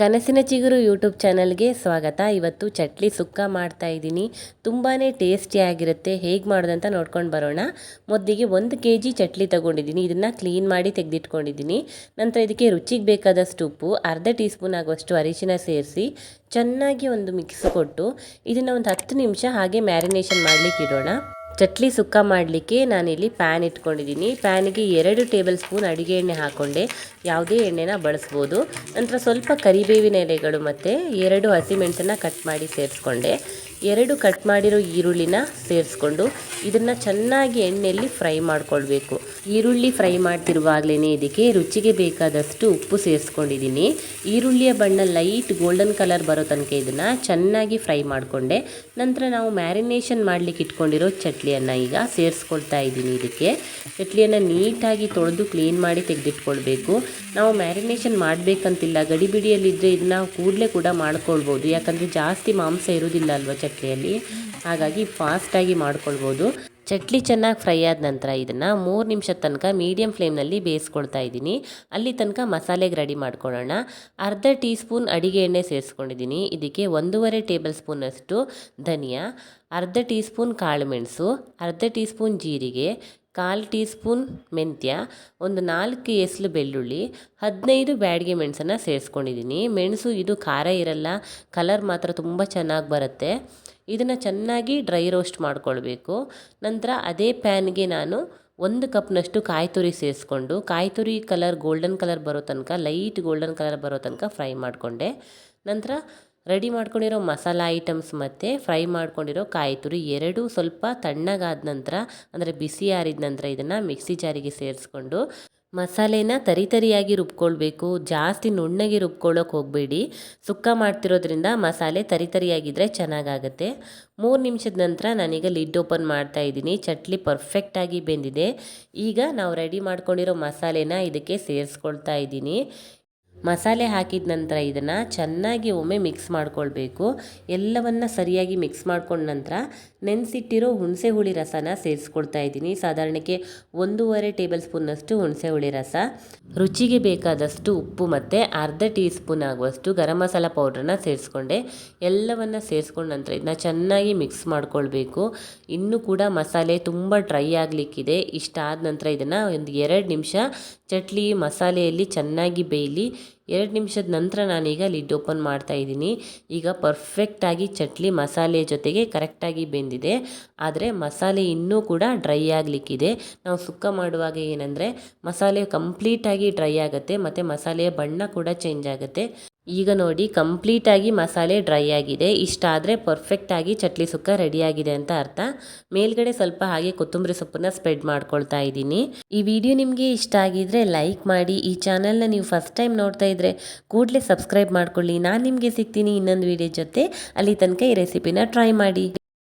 ಕನಸಿನ ಚಿಗುರು ಯೂಟ್ಯೂಬ್ ಚಾನಲ್ಗೆ ಸ್ವಾಗತ. ಇವತ್ತು ಚಟ್ಲಿ ಸುಕ್ಕ ಮಾಡ್ತಾ ಇದ್ದೀನಿ. ತುಂಬಾ ಟೇಸ್ಟಿಯಾಗಿರುತ್ತೆ ಹೇಗೆ ಮಾಡೋದಂತ ನೋಡ್ಕೊಂಡು ಬರೋಣ. ಮೊದಲಿಗೆ ಒಂದು ಕೆ ಜಿ ಚಟ್ಲಿ ತಗೊಂಡಿದ್ದೀನಿ. ಇದನ್ನು ಕ್ಲೀನ್ ಮಾಡಿ ತೆಗೆದಿಟ್ಕೊಂಡಿದ್ದೀನಿ. ನಂತರ ಇದಕ್ಕೆ ರುಚಿಗೆ ಬೇಕಾದಷ್ಟು ಉಪ್ಪು, ಅರ್ಧ ಟೀ ಸ್ಪೂನ್ ಆಗುವಷ್ಟು ಅರಿಶಿನ ಸೇರಿಸಿ ಚೆನ್ನಾಗಿ ಒಂದು ಮಿಕ್ಸ್ ಕೊಟ್ಟು ಇದನ್ನು ಒಂದು ಹತ್ತು ನಿಮಿಷ ಹಾಗೆ ಮ್ಯಾರಿನೇಷನ್ ಮಾಡಲಿಕ್ಕೆ ಇಡೋಣ. ಚಟ್ಲಿ ಸುಕ್ಕ ಮಾಡಲಿಕ್ಕೆ ನಾನಿಲ್ಲಿ ಪ್ಯಾನ್ ಇಟ್ಕೊಂಡಿದ್ದೀನಿ. ಪ್ಯಾನಿಗೆ ಎರಡು ಟೇಬಲ್ ಸ್ಪೂನ್ ಅಡುಗೆ ಎಣ್ಣೆ ಹಾಕ್ಕೊಂಡೆ ಯಾವುದೇ ಎಣ್ಣೆನ ಬಳಸ್ಬೋದು. ನಂತರ ಸ್ವಲ್ಪ ಕರಿಬೇವಿನ ಎಲೆಗಳು ಮತ್ತು ಎರಡು ಹಸಿಮೆಣಸನ್ನು ಕಟ್ ಮಾಡಿ ಸೇರಿಸ್ಕೊಂಡೆ. ಎರಡು ಕಟ್ ಮಾಡಿರೋ ಈರುಳ್ಳಿನ ಸೇರಿಸ್ಕೊಂಡು ಇದನ್ನು ಚೆನ್ನಾಗಿ ಎಣ್ಣೆಯಲ್ಲಿ ಫ್ರೈ ಮಾಡ್ಕೊಳ್ಬೇಕು. ಈರುಳ್ಳಿ ಫ್ರೈ ಮಾಡ್ತಿರುವಾಗಲೇ ಇದಕ್ಕೆ ರುಚಿಗೆ ಬೇಕಾದಷ್ಟು ಉಪ್ಪು ಸೇರಿಸ್ಕೊಂಡಿದ್ದೀನಿ. ಈರುಳ್ಳಿಯ ಬಣ್ಣ ಲೈಟ್ ಗೋಲ್ಡನ್ ಕಲರ್ ಬರೋ ತನಕ ಇದನ್ನು ಚೆನ್ನಾಗಿ ಫ್ರೈ ಮಾಡಿಕೊಂಡೆ. ನಂತರ ನಾವು ಮ್ಯಾರಿನೇಷನ್ ಮಾಡಲಿಕ್ಕೆ ಇಟ್ಕೊಂಡಿರೋ ಚಟ್ಲಿಯನ್ನು ಈಗ ಸೇರಿಸ್ಕೊಳ್ತಾ ಇದ್ದೀನಿ ಇದಕ್ಕೆ. ಚಟ್ಲಿಯನ್ನು ನೀಟಾಗಿ ತೊಳೆದು ಕ್ಲೀನ್ ಮಾಡಿ ತೆಗೆದಿಟ್ಕೊಳ್ಬೇಕು. ನಾವು ಮ್ಯಾರಿನೇಷನ್ ಮಾಡಬೇಕಂತಿಲ್ಲ ಗಡಿಬಿಡಿಯಲ್ಲಿದ್ದರೆ ಇದನ್ನ ಕೂಡಲೇ ಕೂಡ ಮಾಡ್ಕೊಳ್ಬೋದು. ಯಾಕಂದರೆ ಜಾಸ್ತಿ ಮಾಂಸ ಇರೋದಿಲ್ಲ ಅಲ್ವಾ ಚಟ್ಲಿಯಲ್ಲಿ ಹಾಗಾಗಿ ಫಾಸ್ಟಾಗಿ ಮಾಡ್ಕೊಳ್ಬೋದು. ಚಟ್ಲಿ ಚೆನ್ನಾಗಿ ಫ್ರೈ ಆದ ನಂತರ ಇದನ್ನು ಮೂರು ನಿಮಿಷದ ತನಕ ಮೀಡಿಯಮ್ ಫ್ಲೇಮ್ನಲ್ಲಿ ಬೇಯಿಸ್ಕೊಳ್ತಾ ಇದ್ದೀನಿ. ಅಲ್ಲಿ ತನಕ ಮಸಾಲೆಗೆ ರೆಡಿ ಮಾಡ್ಕೊಳ್ಳೋಣ. ಅರ್ಧ ಟೀ ಸ್ಪೂನ್ ಅಡಿಗೆ ಎಣ್ಣೆ ಸೇರಿಸ್ಕೊಂಡಿದ್ದೀನಿ. ಇದಕ್ಕೆ ಒಂದೂವರೆ ಟೇಬಲ್ ಸ್ಪೂನಷ್ಟು ಧನಿಯಾ, ಅರ್ಧ ಟೀ ಸ್ಪೂನ್ ಕಾಳುಮೆಣಸು ಅರ್ಧ ಟೀ ಸ್ಪೂನ್ ಜೀರಿಗೆ ಕಾಲು ಟೀ ಸ್ಪೂನ್ ಮೆಂತ್ಯ, ಒಂದು ನಾಲ್ಕು ಎಸ್ಲು ಬೆಳ್ಳುಳ್ಳಿ, ಹದಿನೈದು ಬ್ಯಾಡಿಗೆ ಮೆಣಸನ್ನು ಸೇರಿಸ್ಕೊಂಡಿದ್ದೀನಿ. ಮೆಣಸು ಇದು ಖಾರ ಇರಲ್ಲ, ಕಲರ್ ಮಾತ್ರ ತುಂಬ ಚೆನ್ನಾಗಿ ಬರುತ್ತೆ. ಇದನ್ನು ಚೆನ್ನಾಗಿ ಡ್ರೈ ರೋಸ್ಟ್ ಮಾಡ್ಕೊಳ್ಬೇಕು. ನಂತರ ಅದೇ ಪ್ಯಾನ್ಗೆ ನಾನು ಒಂದು ಕಪ್ನಷ್ಟು ಕಾಯಿ ತುರಿ ಸೇರಿಸ್ಕೊಂಡು ಕಾಯಿ ತುರಿ ಕಲರ್ ಗೋಲ್ಡನ್ ಕಲರ್ ಬರೋ ತನಕ, ಲೈಟ್ ಗೋಲ್ಡನ್ ಕಲರ್ ಬರೋ ತನಕ ಫ್ರೈ ಮಾಡಿಕೊಂಡೆ. ನಂತರ ರೆಡಿ ಮಾಡ್ಕೊಂಡಿರೋ ಮಸಾಲ ಐಟಮ್ಸ್ ಮತ್ತು ಫ್ರೈ ಮಾಡ್ಕೊಂಡಿರೋ ಕಾಯಿ ತುರಿ ಎರಡೂ ಸ್ವಲ್ಪ ತಣ್ಣಗಾದ ನಂತರ, ಅಂದರೆ ಬಿಸಿ ಆರಿದ ನಂತರ ಇದನ್ನು ಮಿಕ್ಸಿ ಜಾರಿಗೆ ಸೇರಿಸ್ಕೊಂಡು ಮಸಾಲೆನ ತರಿ ತರಿಯಾಗಿ ರುಬ್ಕೊಳ್ಬೇಕು. ಜಾಸ್ತಿ ನುಣ್ಣಗೆ ರುಬ್ಕೊಳ್ಳೋಕೆ ಹೋಗಬೇಡಿ. ಸುಕ್ಕ ಮಾಡ್ತಿರೋದ್ರಿಂದ ಮಸಾಲೆ ತರಿ ತರಿಯಾಗಿದ್ದರೆ ಚೆನ್ನಾಗಾಗುತ್ತೆ. ಮೂರು ನಿಮಿಷದ ನಂತರ ನಾನೀಗ ಲಿಡ್ ಓಪನ್ ಮಾಡ್ತಾ ಇದ್ದೀನಿ. ಚಟ್ಲಿ ಪರ್ಫೆಕ್ಟಾಗಿ ಬೆಂದಿದೆ. ಈಗ ನಾವು ರೆಡಿ ಮಾಡ್ಕೊಂಡಿರೋ ಮಸಾಲೆನ ಇದಕ್ಕೆ ಸೇರಿಸ್ಕೊಳ್ತಾ ಇದ್ದೀನಿ. ಮಸಾಲೆ ಹಾಕಿದ ನಂತರ ಇದನ್ನು ಚೆನ್ನಾಗಿ ಒಮ್ಮೆ ಮಿಕ್ಸ್ ಮಾಡ್ಕೊಳ್ಬೇಕು. ಎಲ್ಲವನ್ನ ಸರಿಯಾಗಿ ಮಿಕ್ಸ್ ಮಾಡ್ಕೊಂಡ ನಂತರ ನೆನೆಸಿಟ್ಟಿರೋ ಹುಣಸೆ ಹುಳಿ ರಸನ ಸೇರಿಸ್ಕೊಳ್ತಾ ಇದ್ದೀನಿ. ಸಾಧಾರಣಕ್ಕೆ ಒಂದೂವರೆ ಟೇಬಲ್ ಸ್ಪೂನಷ್ಟು ಹುಣಸೆ ಹುಳಿ ರಸ, ರುಚಿಗೆ ಬೇಕಾದಷ್ಟು ಉಪ್ಪು ಮತ್ತು ಅರ್ಧ ಟೀ ಸ್ಪೂನ್ ಆಗುವಷ್ಟು ಗರಂ ಮಸಾಲ ಪೌಡ್ರನ್ನ ಸೇರಿಸ್ಕೊಂಡೆ. ಎಲ್ಲವನ್ನು ಸೇರಿಸ್ಕೊಂಡ ನಂತರ ಇದನ್ನ ಚೆನ್ನಾಗಿ ಮಿಕ್ಸ್ ಮಾಡ್ಕೊಳ್ಬೇಕು. ಇನ್ನೂ ಕೂಡ ಮಸಾಲೆ ತುಂಬ ಡ್ರೈ ಆಗಲಿಕ್ಕಿದೆ. ಇಷ್ಟಾದ ನಂತರ ಇದನ್ನು ಒಂದು ಎರಡು ನಿಮಿಷ ಚಟ್ಲಿ, ಮಸಾಲೆಯಲ್ಲಿ ಚೆನ್ನಾಗಿ ಬೇಯಲಿ, ಎರಡು ನಿಮಿಷದ ನಂತರ ನಾನೀಗ ಲಿಡ್ ಓಪನ್ ಮಾಡ್ತಾ ಇದ್ದೀನಿ. ಈಗ ಪರ್ಫೆಕ್ಟಾಗಿ ಚಟ್ಲಿ, ಮಸಾಲೆ ಜೊತೆಗೆ ಕರೆಕ್ಟಾಗಿ ಬೆಂದಿದೆ. ಆದರೆ ಮಸಾಲೆ ಇನ್ನೂ ಕೂಡ ಡ್ರೈ ಆಗಲಿಕ್ಕಿದೆ. ನಾವು ಸುಕ್ಕ ಮಾಡುವಾಗ ಏನಂದರೆ ಮಸಾಲೆ ಕಂಪ್ಲೀಟಾಗಿ ಡ್ರೈ ಆಗುತ್ತೆ, ಮತ್ತು ಮಸಾಲೆಯ ಬಣ್ಣ ಕೂಡ ಚೇಂಜ್ ಆಗುತ್ತೆ. ಈಗ ನೋಡಿ ಕಂಪ್ಲೀಟಾಗಿ ಮಸಾಲೆ ಡ್ರೈ ಆಗಿದೆ. ಇಷ್ಟಾದರೆ ಪರ್ಫೆಕ್ಟಾಗಿ ಚಟ್ಲಿ ಸುಕ್ಕ ರೆಡಿಯಾಗಿದೆ ಅಂತ ಅರ್ಥ. ಮೇಲ್ಗಡೆ ಸ್ವಲ್ಪ ಹಾಗೆ ಕೊತ್ತಂಬರಿ ಸೊಪ್ಪನ್ನ ಸ್ಪ್ರೆಡ್ ಮಾಡ್ಕೊಳ್ತಾ ಇದ್ದೀನಿ. ಈ ವಿಡಿಯೋ ನಿಮಗೆ ಇಷ್ಟ ಆಗಿದ್ರೆ ಲೈಕ್ ಮಾಡಿ. ಈ ಚಾನಲ್ನ ನೀವು ಫಸ್ಟ್ ಟೈಮ್ ನೋಡ್ತಾ ಇದ್ರೆ ಕೂಡಲೇ ಸಬ್ಸ್ಕ್ರೈಬ್ ಮಾಡ್ಕೊಳ್ಳಿ. ನಾನು ನಿಮಗೆ ಸಿಗ್ತೀನಿ ಇನ್ನೊಂದು ವಿಡಿಯೋ ಜೊತೆ. ಅಲ್ಲಿ ತನಕ ಈ ರೆಸಿಪಿನ ಟ್ರೈ ಮಾಡಿ.